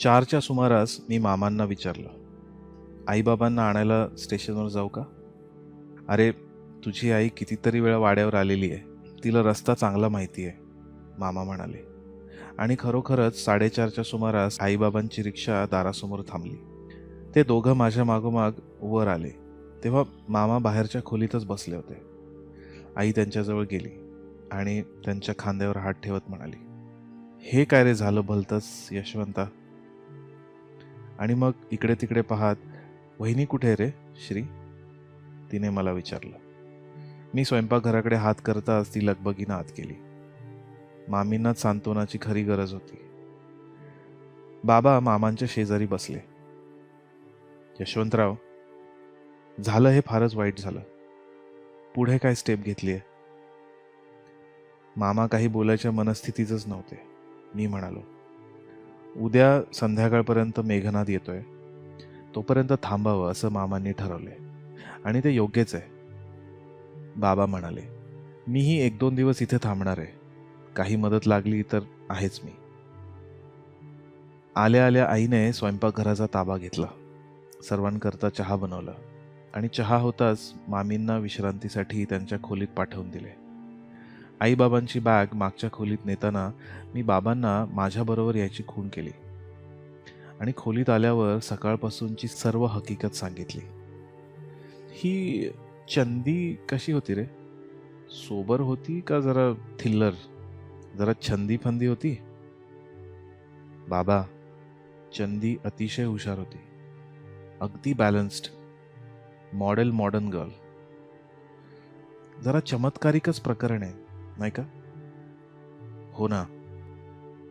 चारच्या सुमारास मी मामांना विचारलं आईबाबांना आणायला स्टेशनवर जाऊ का? अरे तुझी आई कितीतरी वेळा वाड्यावर आलेली आहे. तिला रस्ता चांगला माहिती आहे मामा म्हणाले. आणि खरोखरच साडेचारच्या सुमारास आईबाबांची रिक्षा दारासमोर थांबली. ते दोघं माझ्या मागोमाग वर आले. तेव्हा मामा बाहेरच्या खोलीतच बसले होते. आई त्यांच्याजवळ गेली आणि त्यांच्या खांद्यावर हात ठेवत म्हणाली हे काय रे झालं भलतंच यशवंता? आणि मग इकडे तिकडे पाहत वहिनी कुठे आहे रे श्री? तिने मला विचारलं. मी स्वयंपाकघराकडे हात करताच ती लगबगीनं आत केली मामींनाच सांत्वनाची खरी गरज होती. बाबा मामांच्या शेजारी बसले. यशवंतराव झालं हे फारच वाईट झालं. पुढे काय स्टेप घेतली आहे मामा काही बोलायच्या मनस्थितीतच नव्हते. मी म्हणालो उद्या संध्याकाळपर्यंत मेघनाद येतोय. तोपर्यंत थांबावं असं मामांनी ठरवले आणि ते योग्यच आहे. बाबा म्हणाले मीही एक दोन दिवस इथे थांबणार आहे. काही मदत लागली तर आहेच मी. आल्या आल्या आईने स्वयंपाकघराचा ताबा घेतला. सर्वांकरता चहा बनवला. आणि चहा होताच मामींना विश्रांतीसाठी त्यांच्या खोलीत पाठवून दिले. आईबाबांची बॅग मागच्या खोलीत नेताना मी बाबांना माझ्याबरोबर यायची खूण केली. आणि खोलीत आल्यावर सकाळपासूनची सर्व हकीकत सांगितली. ही चंदी कशी होती रे? सोबर होती का जरा थिल्लर? जरा छंदी फंदी होती? बाबा चंदी अतिशय हुशार होती. अगदी बॅलन्स्ड मॉडेल मॉडर्न गर्ल जरा चमत्कारिकच प्रकरण आहे. नाही का? हो ना.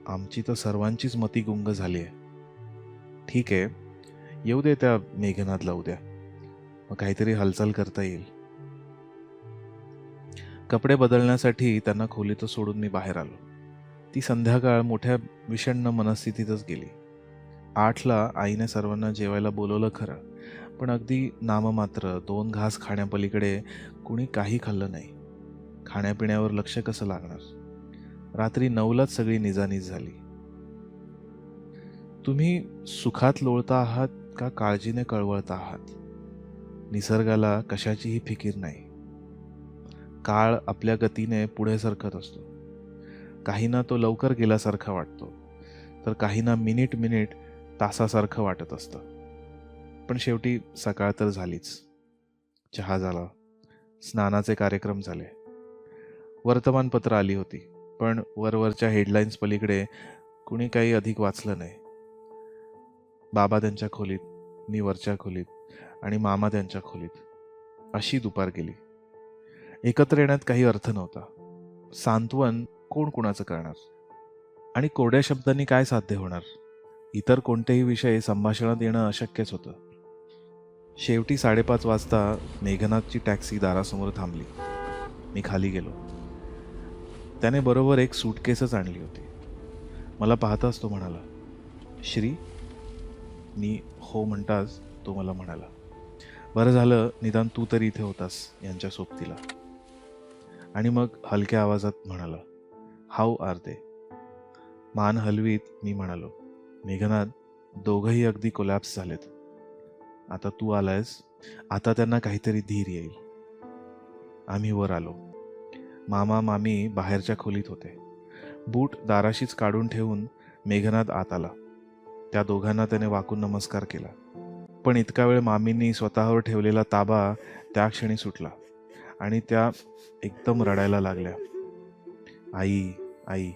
आमची तर सर्वांचीच मती गुंग झाली आहे. ठीक आहे. येऊ दे त्या मेघनाथला उद्या मग काहीतरी हालचाल करता येईल. कपडे बदलण्यासाठी त्यांना खोलीत सोडून मी बाहेर आलो. ती संध्याकाळ मोठ्या विषण्ण मनस्थितीतच गेली. आठला आईने सर्वांना जेवायला बोलवलं खरं पण अगदी नाममात्र दोन घास खाण्यापलीकडे कुणी काही खाल्लं नाही. खाण्यापिण्यावर लक्ष कसं लागणार? रात्री नऊलाच सगळी निजानीज झाली. तुम्ही सुखात लोळता आहात का काळजीने कळवळता आहात? निसर्गाला कशाचीही फिकीर नाही. काळ आपल्या गतीने पुढे सरकत असतो. काहींना तो लवकर गेल्यासारखा वाटतो तर काहींना मिनिट मिनिट तासासारखं वाटत असतं. पण शेवटी सकाळ तर झालीच. चहा झाला. स्नानाचे कार्यक्रम झाले. वर्तमानपत्र आली होती पण वरवरच्या हेडलाईन्स पलीकडे कुणी काही अधिक वाचलं नाही. बाबा त्यांच्या खोलीत मी वरच्या खोलीत आणि मामा त्यांच्या खोलीत अशी दुपार गेली. एकत्र येण्यात काही अर्थ नव्हता. सांत्वन कोण कुणाचं करणार? आणि कोरड्या शब्दांनी काय साध्य होणार? इतर कोणतेही विषय संभाषणात येणं अशक्यच होतं. शेवटी साडेपाच वाजता मेघनाथची टॅक्सी दारासमोर थांबली. मी खाली गेलो. त्याने बरोबर एक सूटकेसच आणली होती. मला पाहताच तो म्हणाला श्री मी हो म्हणताच तो मला म्हणाला बरं झालं निदान तू तरी इथे होतास यांच्या सोबतीला. आणि मग हलक्या आवाजात म्हणाला हाऊ आर दे मान हलवीत मी म्हणालो मेघनाथ दोघंही अगदी कोलॅप्स झालेत. आता तू आलायस आता त्यांना काहीतरी धीर येईल. आम्ही वर आलो. मामा मामी बाहेरच्या खोलीत होते. बूट दाराशीच काढून ठेवून मेघनाद आत आला. त्या दोघांना त्याने वाकून नमस्कार केला. पण इतका वेळ मामींनी स्वतःवर ठेवलेला ताबा त्या क्षणी सुटला आणि त्या एकदम रडायला लागल्या. आई आई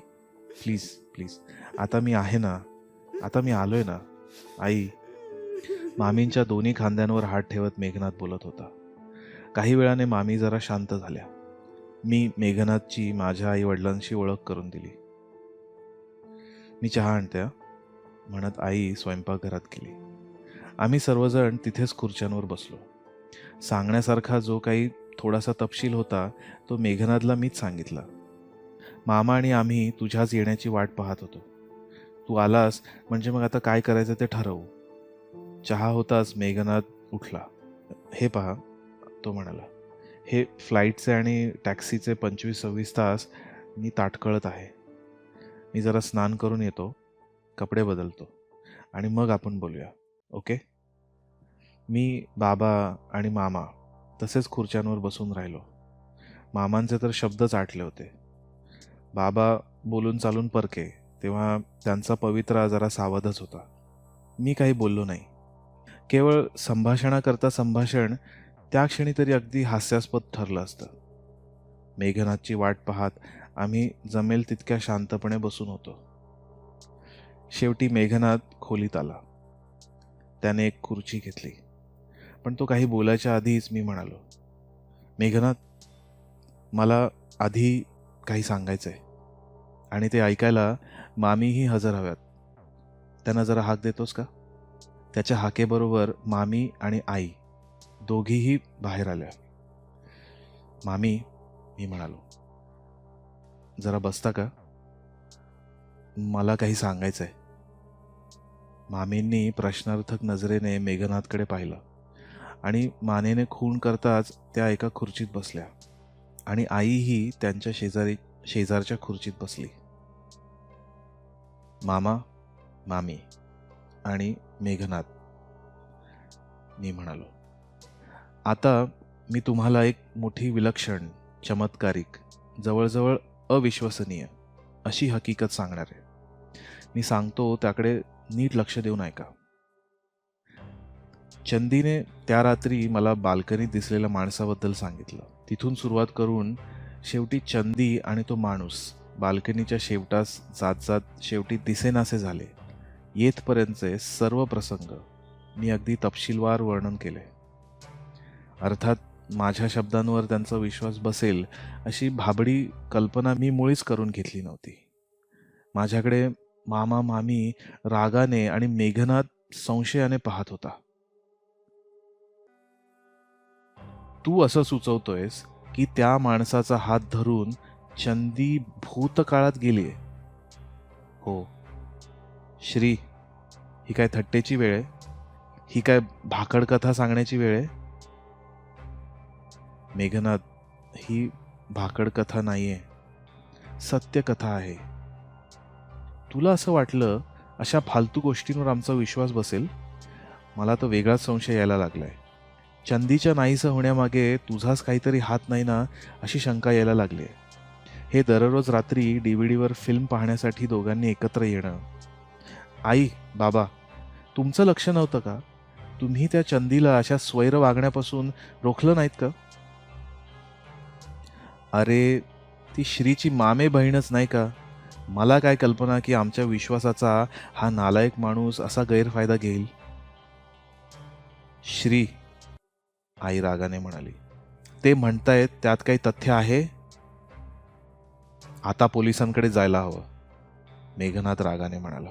प्लीज प्लीज आता मी आहे ना? आता मी आलोय ना? आई. मामींच्या दोन्ही खांद्यांवर हात ठेवत मेघनाथ बोलत होता. काही वेळाने मामी जरा शांत झाल्या. मी मेघनाथची माझ्या आई वडिलांशी ओळख करून दिली. मी चहा आणत्या म्हणत आई स्वयंपाकघरात गेली. आम्ही सर्वजण तिथेच खुर्च्यांवर बसलो. सांगण्यासारखा जो काही थोडासा तपशील होता तो मेघनाथला मीच सांगितला. मामा आणि आम्ही तुझ्याच येण्याची वाट पाहत होतो. तू आलास म्हणजे मग आता काय करायचं ते ठरवू. चहा होताच मेघनाथ उठला. हे पहा तो म्हणाला. हे फ्लाईटचे आणि टॅक्सीचे पंचवीस सव्वीस तास मी ताटकळत आहे. मी जरा स्नान करून येतो कपडे बदलतो आणि मग आपण बोलूया. ओके? मी बाबा आणि मामा तसेच खुर्च्यांवर बसून राहिलो. मामांचे तर शब्दच आटले होते. बाबा बोलून चालून परके तेव्हा त्यांचा पवित्रा जरा सावधच होता. मी काही बोललो नाही. केवळ संभाषणाकरता संभाषण त्या क्षणी तरी अगदी हास्यास्पद ठरलं असतं. मेघनाथची वाट पाहत आम्ही जमेल तितक्या शांतपणे बसून होतो. शेवटी मेघनाथ खोलीत आला. त्याने एक खुर्ची घेतली. पण तो काही बोलायच्या आधीच मी म्हणालो मेघनाथ मला आधी काही सांगायचं आहे आणि ते ऐकायला मामीही हजर हव्यात. त्यांना जरा हाक देतोस का? त्याच्या हाकेबरोबर मामी आणि आई दोघीही बाहेर आल्या मामी मी म्हणालो जरा बसता का? मला काही सांगायचं आहे मामींनी प्रश्नार्थक नजरेने मेघनाथकडे पाहिलं आणि मानेने खून करताच त्या एका खुर्चीत बसल्या आणि आईही त्यांच्या शेजारी शेजारच्या खुर्चीत बसली. मामा मामी आणि मेघनाथ मी म्हणालो. आता मी तुम्हाला एक मोठी विलक्षण चमत्कारिक जवळजवळ अविश्वसनीय अशी हकीकत सांगणार आहे. मी सांगतो त्याकडे नीट लक्ष देऊन ऐका. चंदीने त्या रात्री मला बाल्कनीत दिसलेल्या माणसाबद्दल सांगितलं. तिथून सुरुवात करून शेवटी चंदी आणि तो माणूस बाल्कनीच्या शेवटास जात जात शेवटी दिसेनासे झाले. येथपर्यंतचे सर्व प्रसंग मी अगदी तपशीलवार वर्णन केले. अर्थात माझ्या शब्दांवर त्यांचा विश्वास बसेल अशी भाबडी कल्पना मी मुळीच करून घेतली नव्हती. माझ्याकडे मामा मामी रागाने आणि मेघनात संशयाने पाहत होता. तू असं सुचवतोयस की त्या माणसाचा हात धरून चंदी भूतकाळात गेलीये. हो. श्री ही काय थट्टेची वेळ आहे? ही काय भाकड कथा सांगण्याची वेळ आहे? मेघनाथ ही भाकड कथा नाहीये. सत्य कथा आहे. तुला असं वाटलं अशा फालतू गोष्टींवर आमचा विश्वास बसेल? मला तर वेगळाच संशय यायला लागलाय. चंदीच्या नाहीसं होण्यामागे तुझाच काहीतरी हात नाही ना अशी शंका यायला लागली आहे. हे दररोज रात्री डी व्ही डीवर फिल्म पाहण्यासाठी दोघांनी एकत्र येणं. आई बाबा तुमचं लक्ष नव्हतं का? तुम्ही त्या चंदीला अशा स्वैर वागण्यापासून रोखलं नाहीत का? अरे ती श्रीची मामे बहीणच नाही का? मला काय कल्पना की आमच्या विश्वासाचा हा नालायक माणूस असा गैरफायदा घेईल? श्री आई रागाने म्हणाली. ते म्हणतायत त्यात काही तथ्य आहे? आता पोलिसांकडे जायला हवं मेघनाथ रागाने म्हणाला.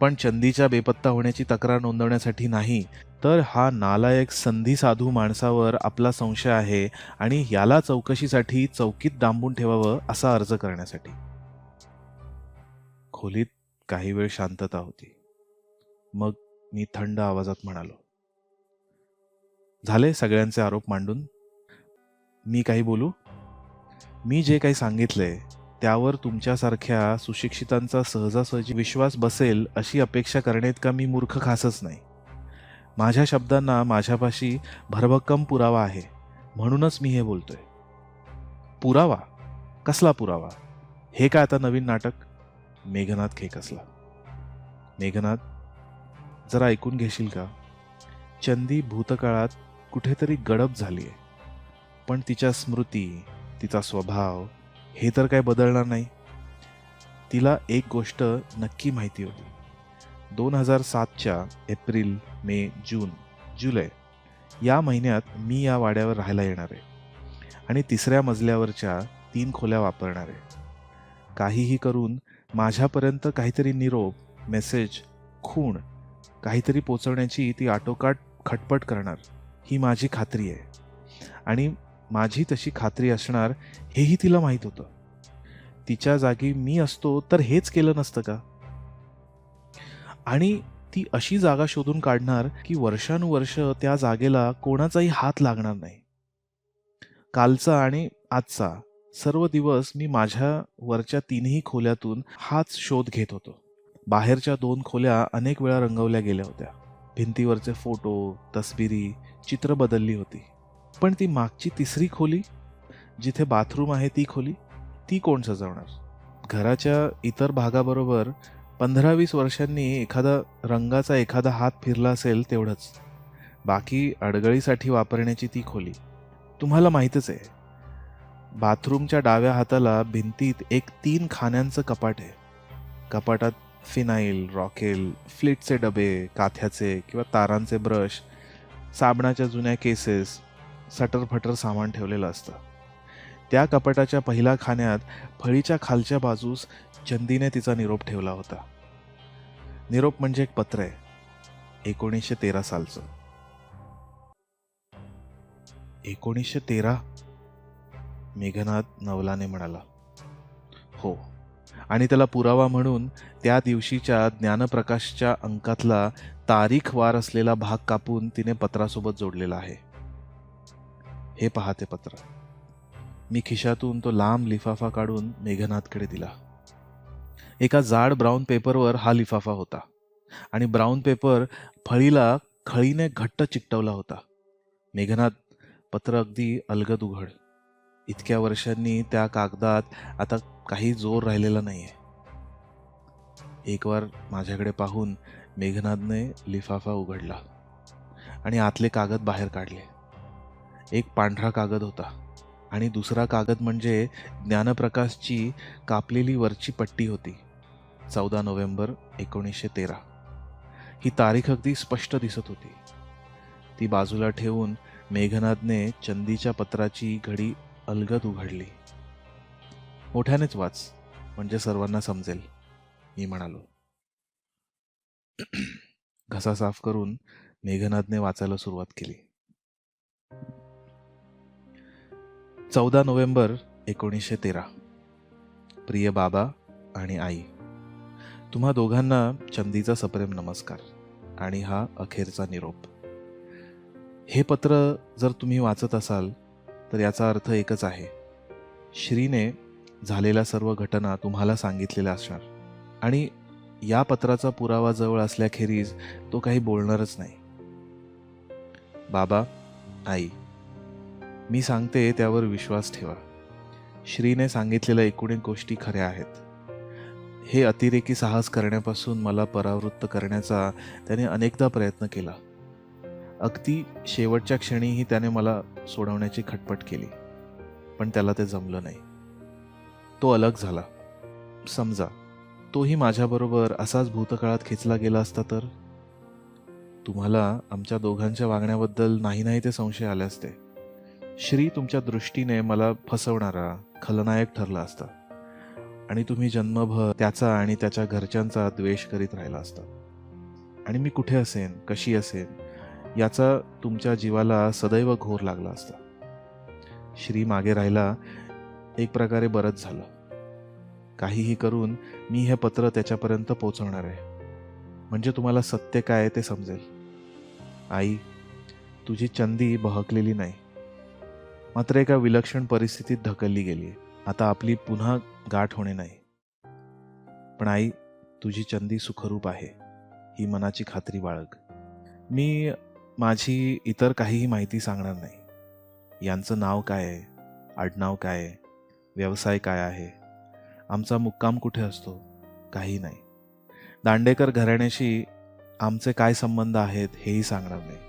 पण चंदीच्या बेपत्ता होण्याची तक्रार नोंदवण्यासाठी नाही तर हा नालायक संधी साधू माणसावर आपला संशय आहे आणि याला चौकशीसाठी चौकीत डांबून ठेवावं असा अर्ज करण्यासाठी. खोलीत काही वेळ शांतता होती. मग मी थंड आवाजात म्हणालो. झाले सगळ्यांचे आरोप मांडून? मी काही बोलू? मी जे काही सांगितलंय त्यावर तुमच्यासारख्या सुशिक्षितांचा सहजासहजी विश्वास बसेल अशी अपेक्षा करण्यात का मी मूर्ख खासच नाही. माझ्या शब्दांना माझ्यापाशी भरभक्कम पुरावा आहे. म्हणूनच मी हे बोलतोय. पुरावा? कसला पुरावा? हे काय आता नवीन नाटक? मेघनाथ खेकसला मेघनाथ जरा ऐकून घेशील का? चंदी भूतकाळात कुठेतरी गडप झाली आहे पण तिच्या स्मृती तिचा स्वभाव हे तर काय बदलणार नाही. तिला एक गोष्ट नक्की माहिती होती. दोन हजार सातच्या एप्रिल मे जून जुलै या महिन्यात मी या वाड्यावर राहायला येणार आहे आणि तिसऱ्या मजल्यावरच्या तीन खोल्या वापरणार आहे. काहीही करून माझ्यापर्यंत काहीतरी निरोप मेसेज खूण काहीतरी पोचवण्याची ती आटोकाट खटपट करणार ही माझी खात्री आहे. आणि माझी तशी खात्री असणार हेही तिला माहीत होतं. तिच्या जागी मी असतो तर हेच केलं नसतं का? आणि ती अशी जागा शोधून काढणार की वर्षानुवर्ष त्या जागेला कोणाचाही हात लागणार नाही. कालचा आणि आजचा सर्व दिवस मी माझ्या वरच्या तीनही खोल्यातून हाच शोध घेत होतो. बाहेरच्या दोन खोल्या अनेक वेळा रंगवल्या गेल्या होत्या. भिंतीवरचे फोटो तस्बिरी चित्र बदलली होती. पण ती मागची तिसरी खोली जिथे बाथरूम आहे ती खोली ती कोण सजवणार? घराच्या इतर भागाबरोबर पंधरा वीस वर्षांनी एखादा रंगाचा एखादा हात फिरला असेल तेवढंच. बाकी अडगळीसाठी वापरण्याची ती खोली. तुम्हाला माहीतच आहे. बाथरूमच्या डाव्या हाताला भिंतीत एक तीन खाण्यांचं कपाट आहे. कपाटात फिनाईल रॉकेल फ्लिटचे डबे काथ्याचे किंवा तारांचे ब्रश साबणाच्या जुन्या केसेस सटरफटर सामान ठेवलेलं असतं. त्या कपाटाच्या पहिल्या खाण्यात फळीच्या खालच्या बाजूस चंदीने तिचा निरोप ठेवला होता. निरोप म्हणजे एक पत्र आहे. एकोणीसशे तेरा सालचं. एकोणीसशे तेरा? मेघनाथ नवलाने म्हणाला. हो. आणि त्याला पुरावा म्हणून त्या दिवशीच्या ज्ञानप्रकाशच्या अंकातला तारीख वार असलेला भाग कापून तिने पत्रासोबत जोडलेला आहे. हे पहा ते पत्र. मी खिशातून तो लांब लिफाफा काढून मेघनाथकडे दिला. एका जाड ब्राऊन पेपरवर हा लिफाफा होता आणि ब्राऊन पेपर फळीला खळीने घट्ट चिकटवला होता. मेघनाथ पत्र अगदी अलगद उघड. इतक्या वर्षांनी त्या कागदात आता काही जोर राहिलेला नाहीये. एक वार माझ्याकडे पाहून मेघनाथने लिफाफा उघडला आणि आतले कागद बाहेर काढले. एक पांढरा कागद होता. आणि दुसरा कागद म्हणजे ज्ञानप्रकाशची कापलेली वरची पट्टी होती. चौदा नोव्हेंबर एकोणीसशे तेरा. ही तारीख अगदी स्पष्ट दिसत होती. ती बाजूला ठेवून मेघनादने चंदीच्या पत्राची घडी अलगद उघडली. मोठ्यानेच वाच म्हणजे सर्वांना समजेल मी म्हणालो. घसा साफ करून मेघनादने वाचायला सुरुवात केली. चौदा नोव्हेंबर एकोणीसशे तेरा. प्रिय बाबा आणि आई तुम्हा दोघांना चंदीचा सप्रेम नमस्कार आणि हा अखेरचा निरोप. हे पत्र जर तुम्ही वाचत असाल तर याचा अर्थ एकच आहे. श्रीने झालेल्या सर्व घटना तुम्हाला सांगितलेल्या असणार आणि या पत्राचा पुरावा जवळ असल्याखेरीज तो काही बोलणारच नाही. बाबा आई मी सांगते त्यावर विश्वास ठेवा. श्रीने सांगितलेल्या एकूण गोष्टी खऱ्या आहेत. हे अतिरेकी साहस करण्यापासून मला परावृत्त करण्याचा त्याने अनेकदा प्रयत्न केला. अगदी शेवटच्या क्षणीही त्याने मला सोडवण्याची खटपट केली. पण त्याला ते जमलं नाही. तो अलग झाला. समजा तोही माझ्याबरोबर असाच भूतकाळात खेचला गेला असता तर? तुम्हाला आमच्या दोघांच्या वागण्याबद्दल नाही नाही ते संशय आले असते. श्री तुमच्या दृष्टीने मला फसवणारा खलनायक ठरला असता. आणि तुम्ही जन्मभर त्याचा आणि त्याच्या घरच्यांचा द्वेष करीत राहिला असता. आणि मी कुठे असेन कशी असेन याचा तुमच्या जीवाला सदैव घोर लागला असता. श्री मागे राहिला एक प्रकारे बरंच झालं. काहीही करून मी हे पत्र त्याच्यापर्यंत पोचवणार आहे. म्हणजे तुम्हाला सत्य काय ते समजेल. आई तुझी चंदी बहकलेली नाही. मात्र एका विलक्षण परिस्थितीत ढकलली गेली आता आपली पुन्हा गाठ होणे नाही. पण आई तुझी चंदी सुखरूप आहे ही मनाची खात्री बाळग. मी माझी इतर काहीही माहिती सांगणार नाही. यांचं नाव काय आहे? आडनाव काय आहे? व्यवसाय काय आहे? आमचा मुक्काम कुठे असतो? काही नाही. दांडेकर घराण्याशी आमचे काय संबंध आहेत हेही सांगणार नाही.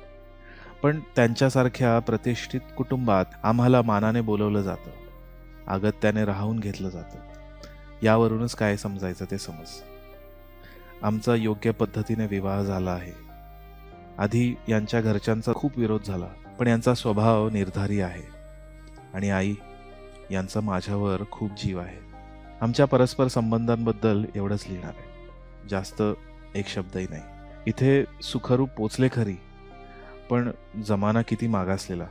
पण त्यांच्यासारख्या प्रतिष्ठित कुटुंबात आम्हाला मानाने बोलवलं जातं. अगत्याने राहून घेतलं जातं. यावरूनच काय समजायचं ते समज. आमचा योग्य पद्धतीने विवाह झाला आहे. आधी यांच्या घरच्यांचा खूप विरोध झाला पण यांचा स्वभाव निर्धारी आहे. आणि आई यांचा माझ्यावर खूप जीव आहे. आमच्या परस्पर संबंधांबद्दल एवढंच लिहिणार आहे. जास्त एक शब्दही नाही. इथे सुखरूप पोचले खरी. पण जमाना किती मागासलेला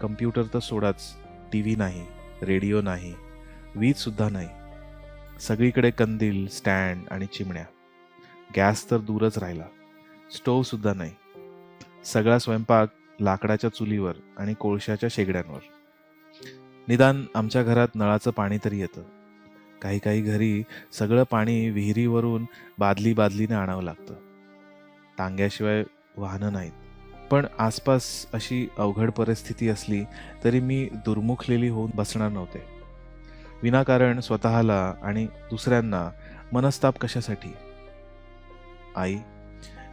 कम्प्युटर तर सोडाच टी व्ही नाही रेडिओ नाही वीजसुद्धा नाही. सगळीकडे कंदील स्टँड आणि चिमण्या. गॅस तर दूरच राहिला. स्टोव्हसुद्धा नाही. सगळा स्वयंपाक लाकडाच्या चुलीवर आणि कोळशाच्या शेगड्यांवर. निदान आमच्या घरात नळाचं पाणी तरी येतं. काही काही घरी सगळं पाणी विहिरीवरून बादली बादलीने आणावं लागतं. टांग्याशिवाय वाहनं नाहीत. पण आसपास अशी अवघड परिस्थिती असली तरी मी दुर्मुखलेली होऊन बसणार नव्हते. विनाकारण स्वतःला आणि दुसऱ्यांना मनस्ताप कशासाठी? आई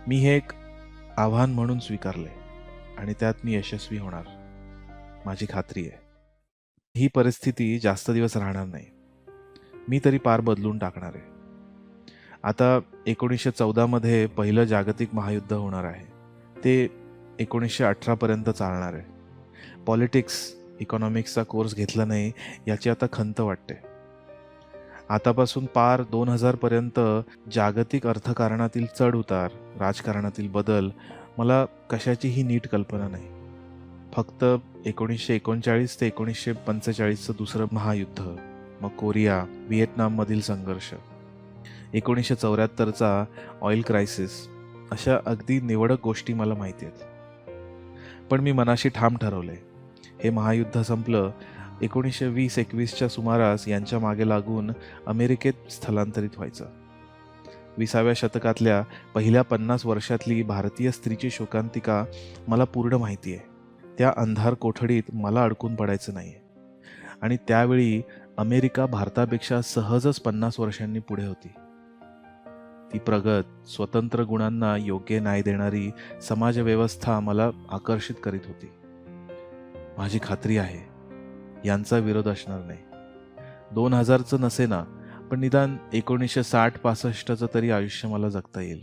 मी हे एक आव्हान म्हणून स्वीकारले आणि त्यात मी यशस्वी होणार. माझी खात्री आहे. ही परिस्थिती जास्त दिवस राहणार नाही. मी तरी पार बदलून टाकणार आहे. आता एकोणीसशे चौदामध्ये पहिलं जागतिक महायुद्ध होणार आहे. ते एकोणीसशे अठरापर्यंत चालणार आहे. पॉलिटिक्स इकॉनॉमिक्सचा कोर्स घेतला नाही याची आता खंत वाटते. आतापासून पार दोन हजारपर्यंत जागतिक अर्थकारणातील चढउतार राजकारणातील बदल मला कशाचीही नीट कल्पना नाही. फक्त एकोणीसशे एकोणचाळीस ते एकोणीसशे पंचेचाळीसचं दुसरं महायुद्ध मग कोरिया व्हिएतनाममधील संघर्ष. एकोणीसशे चौऱ्याहत्तरचा ऑइल क्रायसिस अशा अगदी निवडक गोष्टी मला माहिती आहेत. पण मी मनाशी ठाम ठरवले. हे महायुद्ध संपलं. एकोणीसशे वीस एकवीसच्या सुमारास यांच्या मागे लागून अमेरिकेत स्थलांतरित व्हायचं. विसाव्या शतकातल्या पहिल्या पन्नास वर्षातली भारतीय स्त्रीची शोकांतिका मला पूर्ण माहिती आहे. त्या अंधार कोठडीत मला अडकून पडायचं नाही आणि त्यावेळी अमेरिका भारतापेक्षा सहजच पन्नास वर्षांनी पुढे होती. ती प्रगत स्वतंत्र गुणांना योग्य न्याय देणारी समाजव्यवस्था मला आकर्षित करीत होती. माझी खात्री आहे यांचा विरोध असणार नाही. दोन हजारचं नसेना पण निदान एकोणीसशे साठ पासष्टचं तरी आयुष्य मला जगता येईल.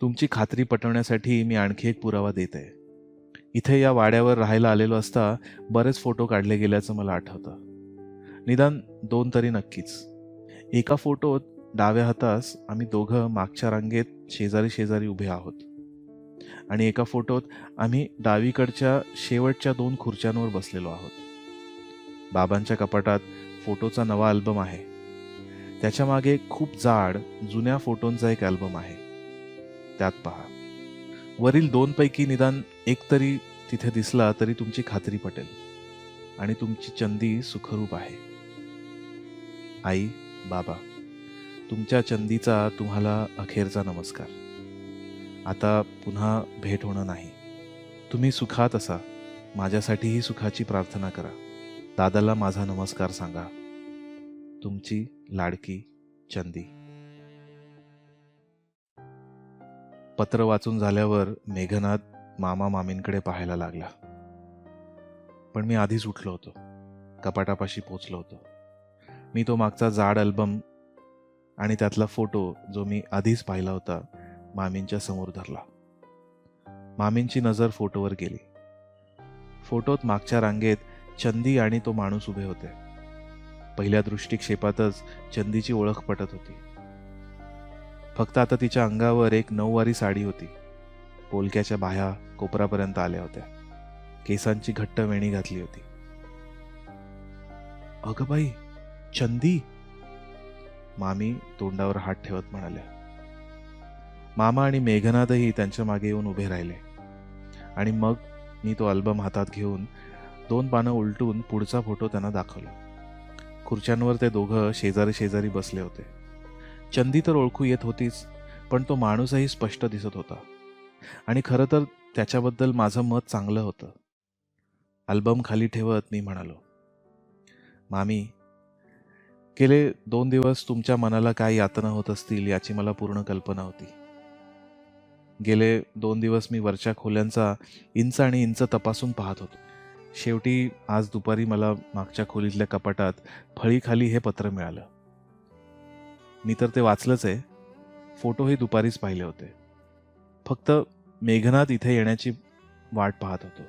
तुमची खात्री पटवण्यासाठी मी आणखी एक पुरावा देत. आहे इथे या वाड्यावर राहायला आलेलो असता बरेच फोटो काढले गेल्याचं मला आठवतं. निदान दोन तरी नक्कीच. एका फोटोत डाव्या हातास आम्ही दोघं मागच्या रांगेत शेजारी शेजारी उभे आहोत. आणि एका फोटोत आम्ही डावीकडच्या शेवटच्या दोन खुर्च्यांवर बसलेलो आहोत. बाबांच्या कपाटात फोटोचा नवा अल्बम आहे. त्याच्यामागे खूप जाड जुन्या फोटोंचा एक अल्बम आहे. त्यात पहा. वरील दोन पैकी निदान एक तरी तिथे दिसला तरी तुमची खात्री पटेल. आणि तुमची चंदी सुखरूप आहे. आई बाबा. तुमच्या चंदीचा तुम्हाला अखेरचा नमस्कार. आता पुन्हा भेट होणं नाही. तुम्ही सुखात असा. माझ्यासाठीही सुखाची प्रार्थना करा. दादाला माझा नमस्कार सांगा. तुमची लाडकी चंदी. पत्र वाचून झाल्यावर मेघनाथ मामा मामींकडे पाहायला लागला. पण मी आधीच उठलो होतो. कपाटापाशी पोचलो होतो. मी तो मागचा जाड अल्बम आणि त्यातला फोटो जो मी आधीच पाहिला होता मामींच्या समोर धरला. मामींची नजर फोटोवर गेली. फोटोत मागच्या रांगेत चंदी आणि तो माणूस उभे होते. पहिल्या दृष्टिक्षेपातच चंदीची ओळख पटत होती. फक्त आता तिच्या अंगावर एक नऊवारी साडी होती. पोलक्याच्या बाह्या कोपरापर्यंत आल्या होत्या. केसांची घट्ट वेणी घातली होती. अगं बाई चंदी मामी तोंडावर हात ठेवत म्हणाल्या मामा आणि मेघनाथही त्यांच्या मागे येऊन उभे राहिले. आणि मग मी तो अल्बम हातात घेऊन दोन पानं उलटून पुढचा फोटो त्यांना दाखवला. खुर्च्यांवर ते दोघं शेजारी शेजारी बसले होते. चंदी तर ओळखू येत होतीच पण तो माणूसही स्पष्ट दिसत होता. आणि खरं तर त्याच्याबद्दल माझं मत चांगलं होतं. अल्बम खाली ठेवत मी म्हणालो मामी गेले दोन दिवस तुमच्या मनाला काय यातना होत असतील याची मला पूर्ण कल्पना होती. गेले दोन दिवस मी वरच्या खोल्यांचा इंच आणि इंच तपासून पाहत होतो. शेवटी आज दुपारी मला मागच्या खोलीतल्या कपाटात फळीखाली हे पत्र मिळालं. मी तर ते वाचलंच आहे. फोटोही दुपारीच पाहिले होते. फक्त मेघनाथ इथे येण्याची वाट पाहत होतो.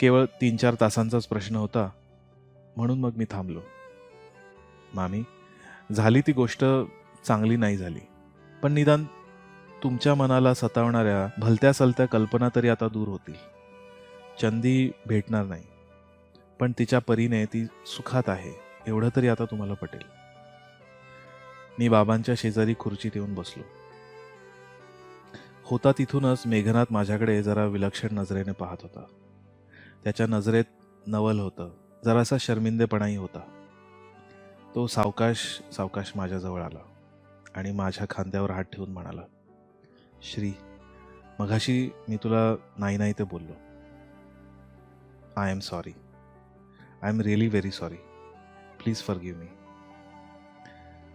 केवळ तीन चार तासांचाच प्रश्न होता. म्हणून मग मी थांबलो. मामी झाली ती गोष्ट चांगली नाही झाली. पण निदान तुमच्या मनाला सतावणाऱ्या भलत्या सलत्या कल्पना तरी आता दूर होतील. चंदी भेटणार नाही. पण तिच्या परीने ती सुखात आहे एवढं तरी आता तुम्हाला पटेल. मी बाबांच्या शेजारी खुर्चीत येऊन बसलो. होता तिथूनच मेघनाथ माझ्याकडे जरा विलक्षण नजरेने पाहत होता. त्याच्या नजरेत नवल होतं जरासा शर्मिंदेपणाही होता. तो सावकाश सावकाश माझ्याजवळ आला आणि माझ्या खांद्यावर हात ठेवून म्हणाला श्री मघाशी मी तुला नाही नाही ते बोललो. I am sorry I am really very sorry please forgive me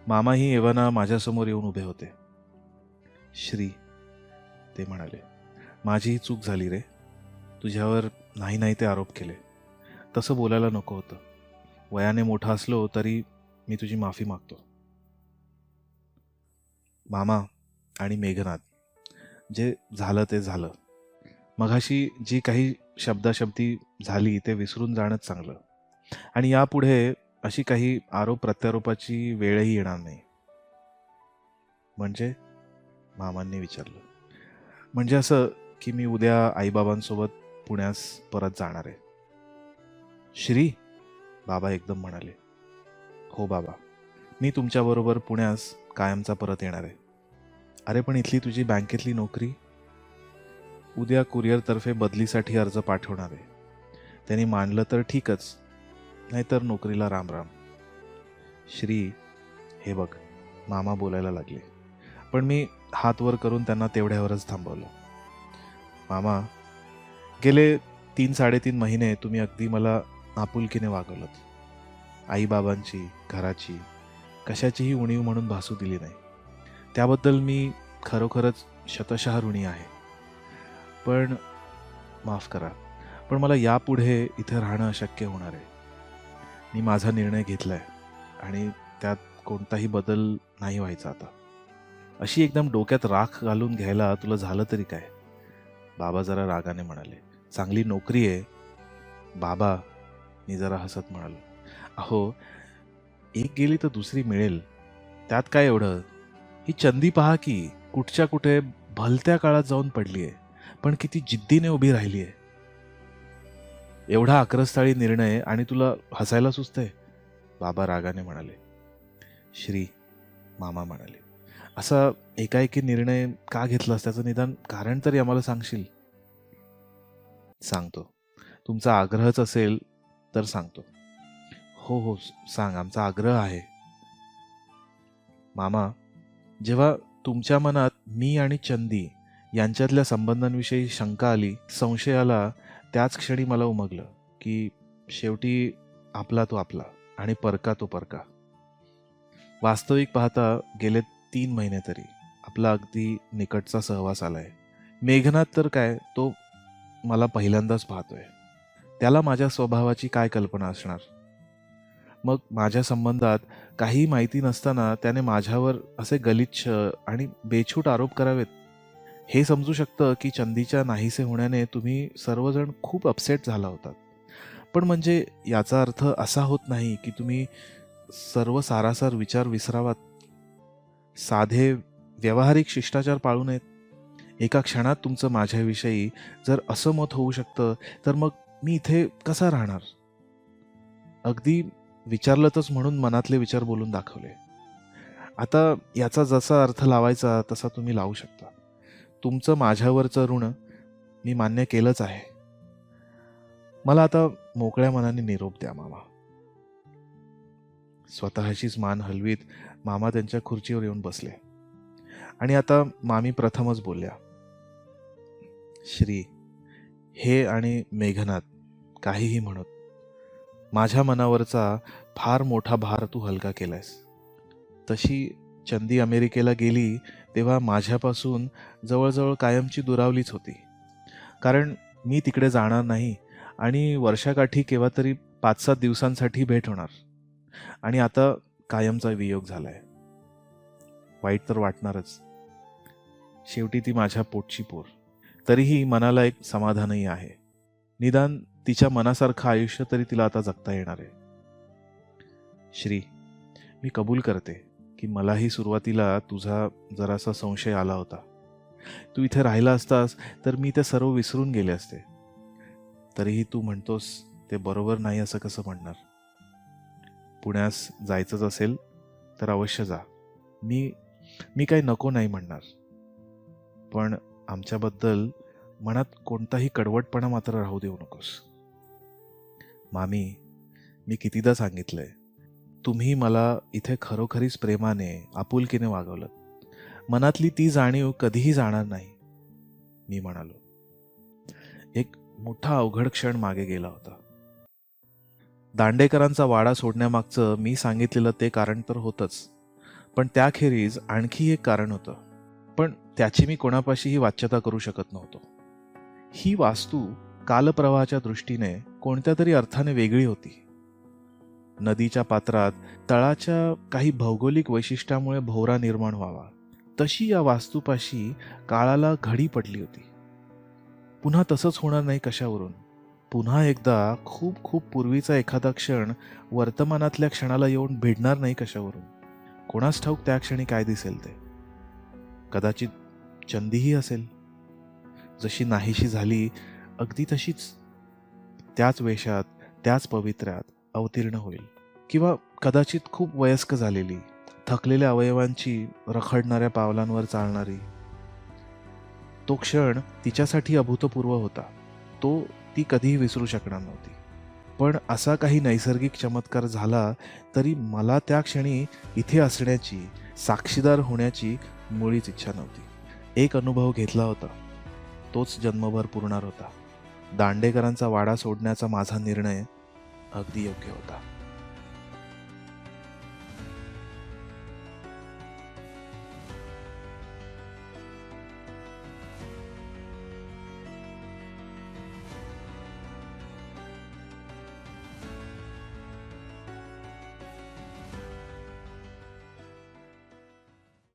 मामाही एव्हाना माझ्यासमोर येऊन उभे होते. श्री ते म्हणाले माझीही चूक झाली रे. तुझ्यावर नाही नाही ते आरोप केले. तसं बोलायला नको होतं. वयाने मोठा असलो तरी मी तुझी माफी मागतो. मामा आणि मेघनाथ जे झालं ते झालं. मघाशी जी काही शब्दाशब्दी झाली ते विसरून जाणंच चांगलं. आणि यापुढे अशी काही आरोप प्रत्यारोपाची वेळही येणार नाही. म्हणजे? मामांनी विचारलं. म्हणजे असं की मी उद्या आईबाबांसोबत पुण्यास परत जाणार आहे. श्री? बाबा एकदम म्हणाले. हो बाबा. मी तुमच्याबरोबर पुण्यास कायमचा परत येणार आहे. अरे पण इथली तुझी बँकेतली नोकरी? उद्या कुरिअरतर्फे बदलीसाठी अर्ज पाठवणार आहे. त्यांनी मानलं तर ठीकच नाहीतर नोकरीला राम राम श्री हे बघ मामा बोलायला लागले. पण मी हात वर करून त्यांना तेवढ्यावरच थांबवलं. मामा गेले तीन साडेतीन महिने तुम्ही अगदी मला आपुलकीने वागवलं आईबाबांची घराची कशाचीही उणीव म्हणून भासू दिली नाही. त्याबद्दल मी खरोखरच शतशः ऋणी आहे. पण माफ करा पण मला यापुढे इथे राहणं अशक्य होणार आहे. मी माझा निर्णय घेतला आहे आणि त्यात कोणताही बदल नाही व्हायचा आता. अशी एकदम डोक्यात राख घालून घ्यायला तुला झालं तरी काय? बाबा जरा रागाने म्हणाले चांगली नोकरी आहे. बाबा मी जरा हसत म्हणालो. अहो एक गेली तर दुसरी मिळेल. त्यात काय एवढं? ही चंदी पहा की कुठच्या कुठे भलत्या काळात जाऊन पडली आहे पण किती जिद्दीने उभी राहिली आहे एवढा अक्रस्थाळी निर्णय आणि तुला हसायला सुचतंय? बाबा रागाने म्हणाले. श्री मामा म्हणाले. असा एकाएकी निर्णय का घेतलास? त्याचं निदान कारण तरी आम्हाला सांगशील? सांगतो. तुमचा आग्रहच असेल तर सांगतो. हो हो सांग. आमचा आग्रह आहे. मामा जेव्हा तुमच्या मनात मी आणि चंदी यांच्यातल्या संबंधांविषयी शंका आली संशय आला त्याच क्षणी मला उमगलं की शेवटी आपला तो आपला आणि परका तो परका. वास्तविक पाहता गेले तीन महिने तरी आपला अगदी निकटचा सहवास आलाय. मेघनाथ तर काय तो मला पहिल्यांदाच पाहतोय. त्याला माझ्या स्वभावाची काय कल्पना असणार? मग माझ्या संबंधात काही माहिती नसताना त्याने माझ्यावर असे गलिच्छ आणि बेछूट आरोप करावेत. हे समजू शकतं की चंदीच्या नाहीसे होण्याने तुम्ही सर्वजण खूप अपसेट झाला होतात. पण म्हणजे याचा अर्थ असा होत नाही की तुम्ही सर्व सारासार विचार विसरावात. साधे व्यावहारिक शिष्टाचार पाळू नयेत. एका क्षणात तुमचं माझ्याविषयी जर असं मत होऊ शकतं तर मग मी इथे कसा राहणार? अगदी विचारलंतच म्हणून मनातले विचार बोलून दाखवले. आता याचा जसा अर्थ लावायचा तसा तुम्ही लावू शकता. तुमचं माझ्यावरचं ऋण मी मान्य केलंच आहे. मला आता मोकळ्या मनाने निरोप द्या मामा. स्वतःचीच मान हलवीत मामा त्यांच्या खुर्चीवर येऊन बसले. आणि आता मामी प्रथमच बोलल्या श्री हे आणि मेघनाथ काहीही म्हणत माझ्या मनावरचा फार मोठा भार तू हलका केलायस. तशी चंदी अमेरिकेला गेली तेव्हा माझ्यापासून जवळजवळ कायमची दुरावलीच होती. कारण मी तिकडे जाणार नाही आणि वर्षाकाठी केव्हा तरी पाच सात दिवसांसाठी भेट होणार. आणि आता कायमचा वियोग झालाय. वाईट तर वाटणारच. शेवटी ती माझ्या पोटची पोर. तरीही मनाला एक समाधानही आहे. निदान तिच्या मनासारखं आयुष्य तरी तिला आता जगता येणार आहे. श्री मी कबूल करते की मलाही सुरुवातीला तुझा जरासा संशय आला होता. तू इथे राहिला असतास तर मी ते सर्व विसरून गेले असते. तरीही तू म्हणतोस ते बरोबर नाही असं कसं म्हणणार? पुण्यास जायचंच असेल तर अवश्य जा. मी मी काही नको नाही म्हणणार. पण आमच्याबद्दल मनात कोणताही कडवटपणा मात्र राहू देऊ नकोस. मामी मी कितीदा सांगितलंय तुम्ही मला इथे खरोखरीच प्रेमाने आपुलकीने वागवलं मनातली ती जाणीव कधीही जाणार नाही मी म्हणालो. एक मोठा अवघड क्षण मागे गेला होता. दांडेकरांचा वाडा सोडण्यामागचं मी सांगितलेलं ते कारण तर होतंच पण त्याखेरीज आणखी एक कारण होतं. पण त्याची मी कोणापाशीही वाच्यता करू शकत नव्हतो. ही वास्तू कालप्रवाहाच्या दृष्टीने कोणत्या तरी अर्थाने वेगळी होती. नदीच्या पात्रात तळाच्या काही भौगोलिक वैशिष्ट्यामुळे भोवरा निर्माण व्हावा. तशी या वास्तूपाशी काळाला घडी पडली होती. पुन्हा तसंच होणार नाही कशावरून. पुन्हा एकदा खूप खूप पूर्वीचा एखादा क्षण वर्तमानातल्या क्षणाला येऊन भिडणार नाही कशावरून. कोणास ठाऊक त्या क्षणी काय दिसेल ते. कदाचित चंदीही असेल. जशी नाहीशी झाली अगदी तशीच त्याच वेशात त्याच पवित्र्यात अवतीर्ण होईल. किंवा कदाचित खूप वयस्क झालेली थकलेल्या अवयवांची रखडणाऱ्या पावलांवर चालणारी. तो क्षण तिच्यासाठी अभूतपूर्व होता. तो ती कधीही विसरू शकणार नव्हती. पण असा काही नैसर्गिक चमत्कार झाला तरी मला त्या क्षणी इथे असण्याची साक्षीदार होण्याची मुळीच इच्छा नव्हती. एक अनुभव घेतला होता. तोच जन्मभर पुरणार होता. दांडेकरांचा वाडा सोडण्याचा माझा निर्णय अगदी योग्य होता.